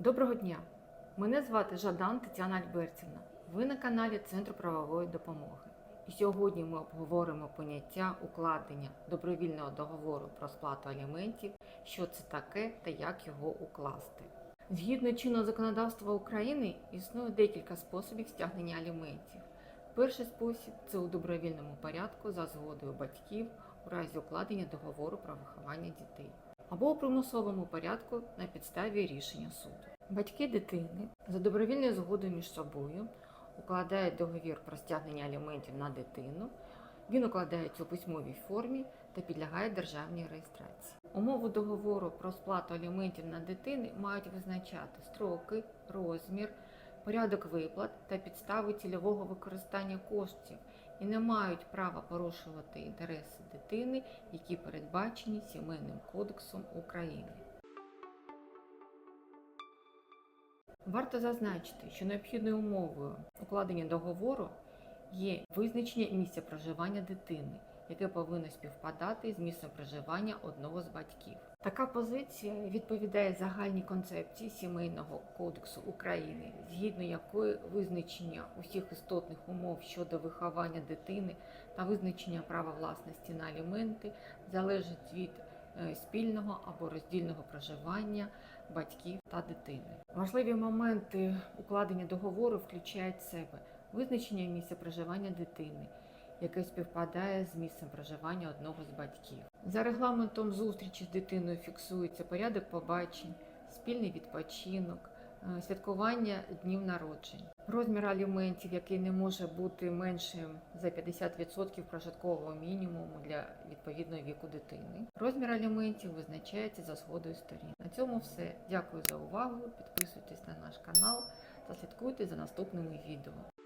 Доброго дня! Мене звати Жадан Тетяна Альбертівна. Ви на каналі Центру правової допомоги. І сьогодні ми обговоримо поняття укладення добровільного договору про сплату аліментів, що це таке та як його укласти. Згідно чинного законодавства України існує декілька способів стягнення аліментів. Перший спосіб це у добровільному порядку за згодою батьків у разі укладення договору про виховання дітей або у примусовому порядку на підставі рішення суду. Батьки дитини за добровільною згодою між собою укладають договір про стягнення аліментів на дитину. Він укладається у письмовій формі та підлягає державній реєстрації. Умови договору про сплату аліментів на дитини мають визначати строки, розмір, порядок виплат та підстави цільового використання коштів і не мають права порушувати інтереси дитини, які передбачені Сімейним кодексом України. Варто зазначити, що необхідною умовою укладення договору є визначення місця проживання дитини, яке повинно співпадати з місцем проживання одного з батьків. Така позиція відповідає загальній концепції Сімейного кодексу України, згідно якої визначення усіх істотних умов щодо виховання дитини та визначення права власності на аліменти залежить від е, спільного або роздільного проживання батьків та дитини. Важливі моменти укладення договору включають в себе визначення місця проживання дитини, яке співпадає з місцем проживання одного з батьків. За регламентом зустрічі з дитиною фіксується порядок побачень, спільний відпочинок, е, святкування днів народжень, розмір аліментів, який не може бути меншим за 50% прожиткового мінімуму для відповідного віку дитини. Розмір аліментів визначається за згодою сторін. На цьому все. Дякую за увагу. Підписуйтесь на наш канал та слідкуйте за наступними відео.